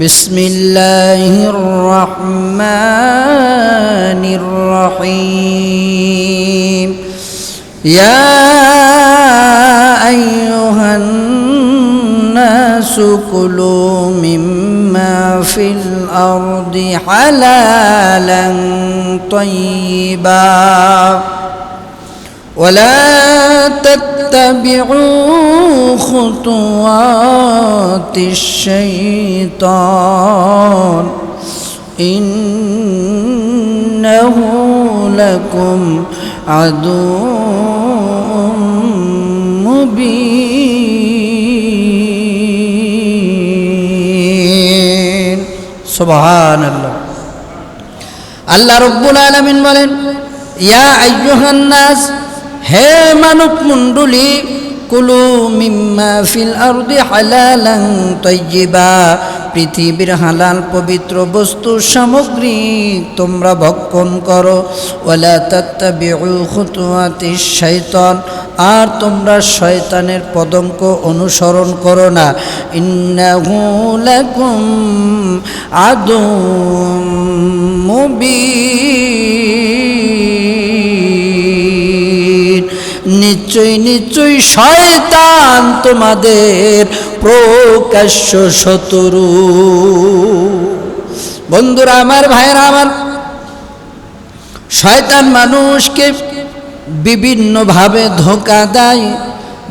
بسم الله الرحمن الرحيم. يا أيها الناس كلوا مما في الأرض حلالا طيبا. ولا تتبعوا خطوات الشيطان إنه لكم عدو مبين سبحان الله আল্লাহ রব্বুল আলমিন বলেন ইয়া আইয়ুহান্নাস হে মানব মণ্ডলী, কুলু মিম্মা ফিল আরদি হালালান তাইয়্যিবা পৃথিবীর হালাল পবিত্র বস্তু সামগ্রী তোমরা ভক্ষণ করো। ওয়ালা তাত্তাবিউ শাইতান। আর তোমরা শয়তানের পদঙ্ক অনুসরণ করো না। ইন্নাহু লাকুম আদুম মুবিন। নিশ্চয়ই নিশ্চয়ই শয়তান তোমাদের প্রকাশ্য শত্রু। বন্ধুরা, আমার ভাইরা আমার শয়তান মানুষকে বিভিন্নভাবে ধোকা দেয়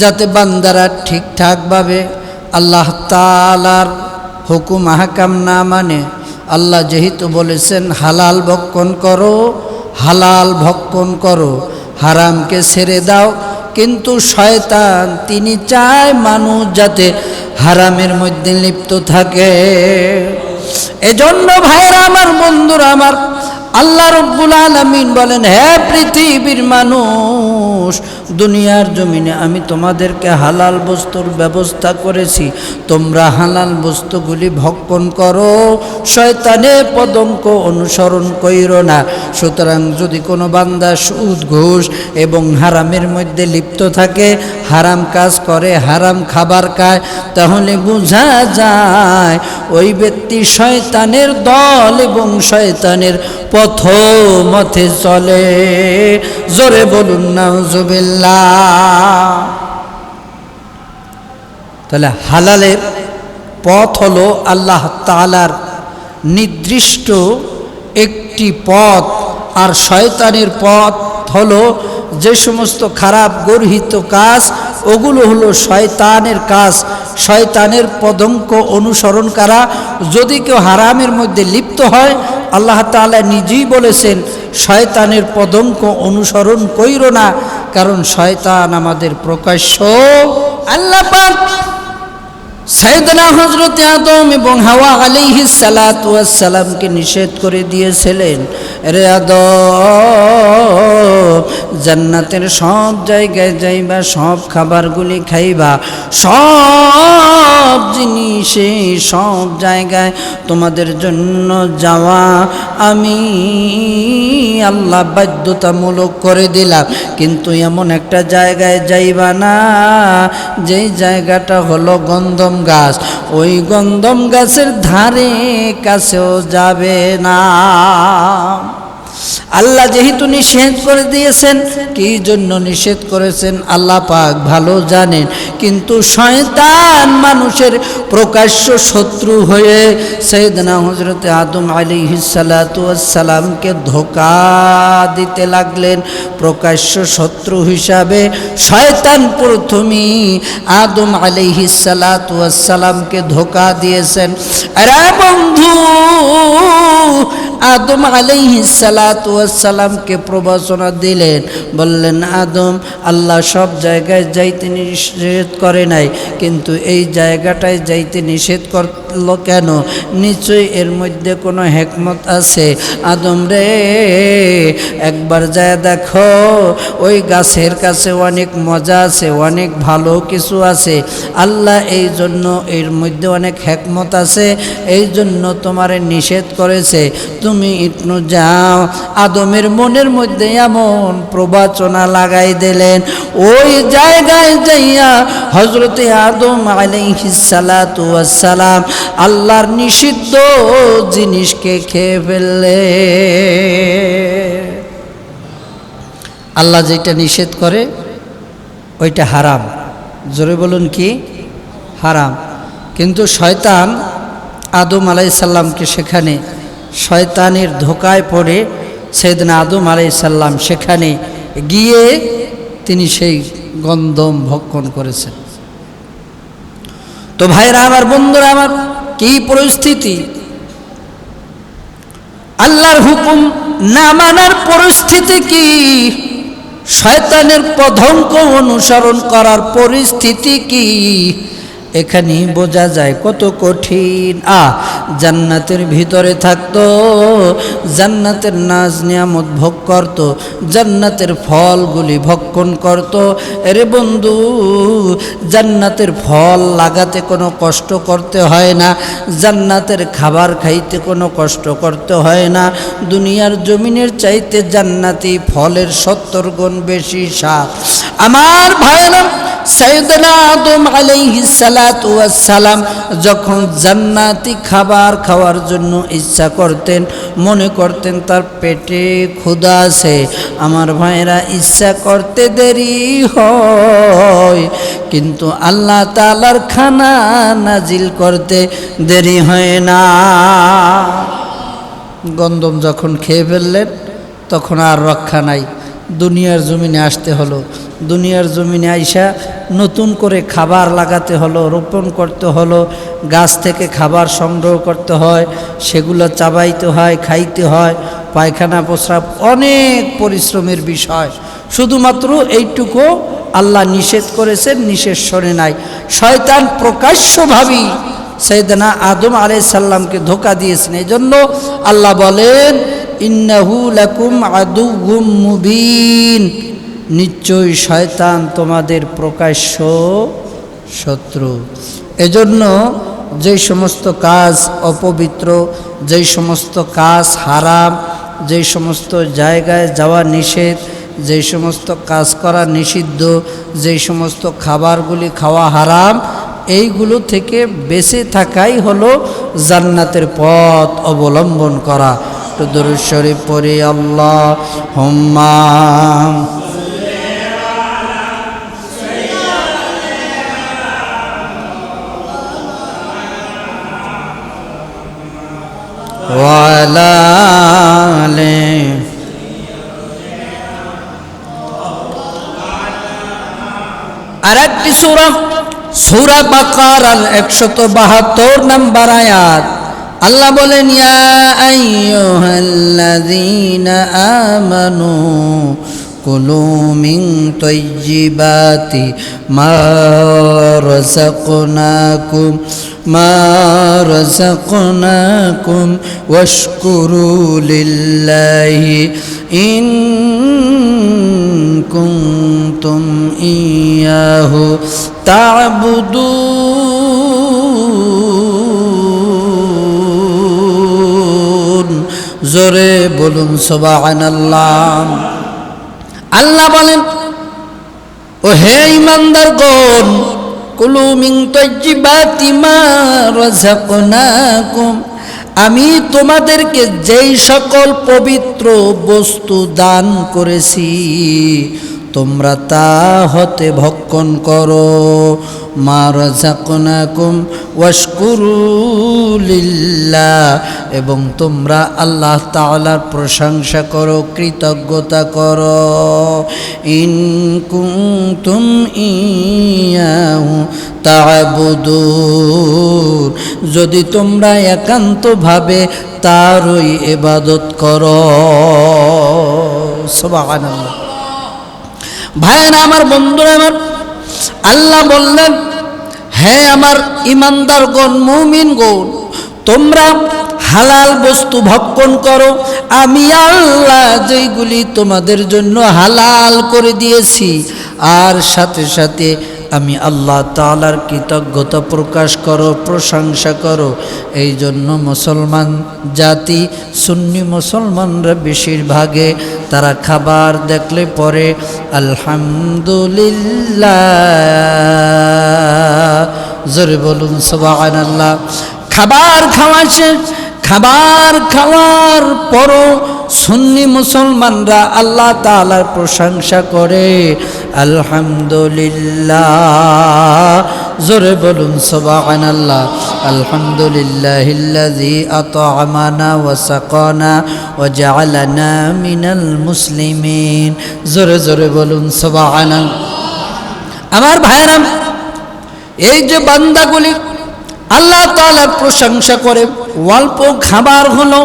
যাতে বান্দারা ঠিকঠাকভাবে আল্লাহ তালার হুকুম আহকাম না মানে। আল্লাহ যেহেতু বলেছেন, হালাল ভক্ষণ করো, হালাল ভক্ষণ করো। হারামকে ছেড়ে দাও। কিন্তু শয়তান, তিনি চায় মানুষ যাতে হারামের মধ্যে লিপ্ত থাকে। এজন্য ভাইরা আমার বন্ধুরা, আমার আল্লাহ রব্বুল আলমিন বলেন, হে পৃথিবীর মানুষ, দুনিয়ার জমিনে আমি তোমাদেরকে হালাল বস্তুর ব্যবস্থা করেছি। তোমরা হালাল বস্তুগুলি ভক্ষণ করো, শয়তানে পদঙ্ক অনুসরণ কইরো না। সুতরাং যদি কোনো বান্দা সুদ, ঘুষ এবং হারামের মধ্যে লিপ্ত থাকে, হারাম কাজ করে, হারাম খাবার খায়, তাহলে বোঝা যায়, ওই ব্যক্তি শয়তানের দল এবং শয়তানের পথ চলে। জোরে বলুন, নাউজুবিল্লাহ। তাহলে হালালের পথ হলো আল্লাহ তালার নির্দিষ্ট একটি পথ, আর শয়তানের পথ হলো যে সমস্ত খারাপ গর্হিত কাজ, ওগুলো হলো শয়তানের কাজ। শয়তানের পদঙ্ক অনুসরণ করা যদি কেউ হারামের মধ্যে লিপ্ত হয় আল্লাহ তালা নিজেই বলেছেন, শয়তানের পদঙ্ক অনুসরণ কইর না, কারণ শয়তান আমাদের প্রকাশ্য আল্লাহ সাইদনা হজরত আদম এবং হাওয়া আলিহি সালাতামকে নিষেধ করে দিয়েছিলেন। রে আদম জান্নাতের সব জায়গায় যাইবা, সব খাবারগুলি খাইবা, সব জিনিসে, সব জায়গায় তোমাদের জন্য যাওয়া আমি আল্লাহ বাধ্যতামূলক করে দিলাম। কিন্তু এমন একটা জায়গায় যাইবা না, যেই জায়গাটা হলো গন্ধম গাছ। ওই গন্ধম গাছের ধারে কাছেও যাবে না। আল্লাহ যেহেতু নিষেধ করে দিয়েছেন, কি জন্য নিষেধ করেছেন আল্লাহ পাক ভালো জানেন। কিন্তু শয়তান মানুষের প্রকাশ্য শত্রু হয়ে সৈয়দনা হজরতে আদম আলী হিসালাতামকে ধোকা দিতে লাগলেন। প্রকাশ্য শত্রু হিসাবে শয়তান প্রথমেই আদম আলী হিসালাতামকে ধোকা দিয়েছেন। আরে বন্ধু আদম আলাইহি সালাতামকে প্রবচনা দিলেন। বললেন, আদম, আল্লাহ সব জায়গায় যাইতে নিষেধ করে নাই, কিন্তু এই জায়গাটায় যাইতে নিষেধ করল কেন? নিশ্চয়ই এর মধ্যে কোনো হেকমত আছে। আদম রে, একবার যায় দেখো, ওই গাছের কাছে অনেক মজা আছে, অনেক ভালো কিছু আছে। আল্লাহ এই জন্য এর মধ্যে অনেক হেকমত আছে, এই জন্য তোমারে নিষেধ করেছে। তুমি ইটনু যাও, আদমের মনের মধ্যে এমন প্রবাচনা লাগাই দিলেন। ওই জায়গায় যাইয়া হজরতে আদম আলাইহিসালাম আল্লাহর নিষিদ্ধ জিনিসকে খেয়ে ফেললে। আল্লাহ যেটা নিষেধ করে, ওইটা হারাম। জোরে বলুন কি? হারাম। কিন্তু শয়তান আদম আলাইসাল্লামকে সেখানে, শয়তানের ধোকায় পড়ে সেদিনা আদম আলাইসাল্লাম সেখানে গিয়ে তিনি সেই গন্ধম ভক্ষণ করেছেন। তো ভাইরা, আমার বন্ধুরা, আমার কি পরিস্থিতি? আল্লাহর হুকুম না মানার পরিস্থিতি কি? শয়তানের পধঙ্ক অনুসরণ করার পরিস্থিতি কি? এখানে বোঝা যায় কত কঠিন। আ জান্নাতের ভিতরে থাকতো জান্নাতের নাজ নিয়ামত ভোগ করত, জান্নাতের ফলগুলি ভক্ষণ করত। এরে বন্ধু, জান্নাতের ফল লাগাতে কোনো কষ্ট করতে হয় না, জান্নাতের খাবার খাইতে কোনো কষ্ট করতে হয় না। দুনিয়ার জমিনের চাইতে জান্নাতি ফলের সত্তর গুণ বেশি স্বাদ। আমার ভাইরা সালাম যখন জান্নাতি খাবার খাওয়ার জন্য ইচ্ছা করতেন, মনে করতেন, তার পেটে ক্ষুধা আছে, আমার ভাইরা ইচ্ছা করতে দেরি হয়। কিন্তু আল্লাহ তাআলার খানা নাজিল করতে দেরি হয় না। গন্ধম যখন খেয়ে ফেললেন, তখন আর রক্ষা নাই। দুনিয়ার জমিনে আসতে হলো। দুনিয়ার জমিনে আইসা নতুন করে খাবার লাগাতে হলো, রোপণ করতে হলো, গাছ থেকে খাবার সংগ্রহ করতে হয়, সেগুলো চাবাইতে হয়, খাইতে হয়, পায়খানা প্রস্রাব অনেক পরিশ্রমের বিষয়। শুধুমাত্র এইটুকু আল্লাহ নিষেধ করেছেন নিষেধ শোনে নাই। শয়তান প্রকাশ্যভাবেই সৈয়দনা আদম আলাই সাল্লামকে ধোকা দিয়েছেন। এই জন্য আল্লাহ বলেন ইন্নাহু লাকুম আদুগুম মুবিন। নিশ্চয়ই শয়তান তোমাদের প্রকাশ্য শত্রু। এজন্য যেই সমস্ত কাজ অপবিত্র, যেই সমস্ত কাজ হারাম, যেই সমস্ত জায়গায় যাওয়া নিষেধ, যেই সমস্ত কাজ করা নিষিদ্ধ, যেই সমস্ত খাবারগুলি খাওয়া হারাম, এইগুলো থেকে বেঁচে থাকাই হলো জান্নাতের পথ অবলম্বন করা। একটু দূর শরীফ আল্লাহ হুম্মা। ওয়ালালে আর একটি সুরা সুরা বাকার একশত বাহাত্তর নাম্বার আয়াত। আল্লাহ বলেন আমানু কুলু মিন তাইয়্যিবাতি মা রাযাকনাকুম মা রাযাকনাকুম ওয়াশকুরু লিল্লাহি ইন কুনতুম ইয়াহু তা'বুদুন জোরে বলুন সুবহানাল্লাহ। আল্লাহ বলেন, ও হে ইমানদার গণ কুলু মিং তাইয়্যিবাতি মা রাযাকনাকুম। আমি তোমাদেরকে যেই সকল পবিত্র বস্তু দান করেছি তোমরা তা হতে ভক্ষণ করো। মা রাজাকুনাকুম ওয়াশকুরুলিল্লাহ এবং তোমরা আল্লাহ তাআলার প্রশংসা করো, কৃতজ্ঞতা করো। ইন কুনতুম ইয়াহু তা'বুদুন যদি তোমরা একান্তভাবে তারই ইবাদত করো। সুবহানাল্লাহ। ভাইয়েরা আমার, বন্ধুরা আমার, আল্লাহ বললেন হ্যাঁ আমার ইমানদার গণ মুমিন গণ তোমরা হালাল বস্তু ভক্ষণ করো। আমি আল্লাহ যেগুলি তোমাদের জন্য হালাল করে দিয়েছি, আর সাথে সাথে আমি আল্লাহ তালার কৃতজ্ঞতা প্রকাশ করো, প্রশংসা করো। এই জন্য মুসলমান জাতি, সুন্নি মুসলমানরা বেশিরভাগে তারা খাবার দেখলে পরে আলহামদুলিল্লাহ। বলুন সবান আল্লাহ খাবার খাওয়া শেষ খাবার খাওয়ার পরও সুন্নি মুসলমানরা আল্লাহ তাআলার প্রশংসা করে। আলহামদুলিল্লাহ। জোরে বলুন, সুবহানাল্লাহ। আলহামদুলিল্লাহিল্লাযী আত'আমানা ওয়া সাকানা ওয়া জা'আলানা মিনাল মুসলিমিন। জোরে জোরে বলুন, সুবহানাল্লাহ। আমার ভাইরাম এই যে বান্দাগুলি আল্লাহ তাআলার প্রশংসা করে, অল্প খাবার হলো,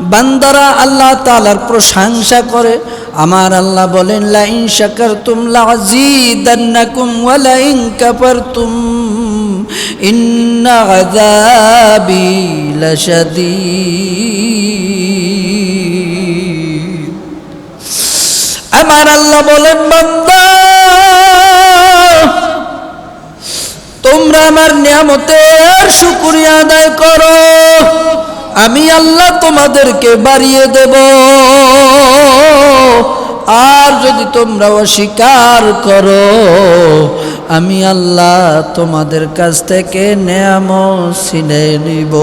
বান্দারা আল্লাহ তাআলার প্রশংসা করে আমার আল্লাহ বলেন, লাইন শাকারতুম লাযীদান্নাকুম ওয়া লাইন কাফারতুম। ইন্না আযাবি লাশাদীদ। আমার আল্লাহ বলেন, বান্দা, তোমরা আমার নিয়ামতের শুকরিয়া আদায় করো। আমি আল্লাহ তোমাদেরকে বাড়িয়ে দেব। আর যদি তোমরা অস্বীকার করো, আমি আল্লাহ তোমাদের কাছ থেকে নেয়াম ছিনে নিব।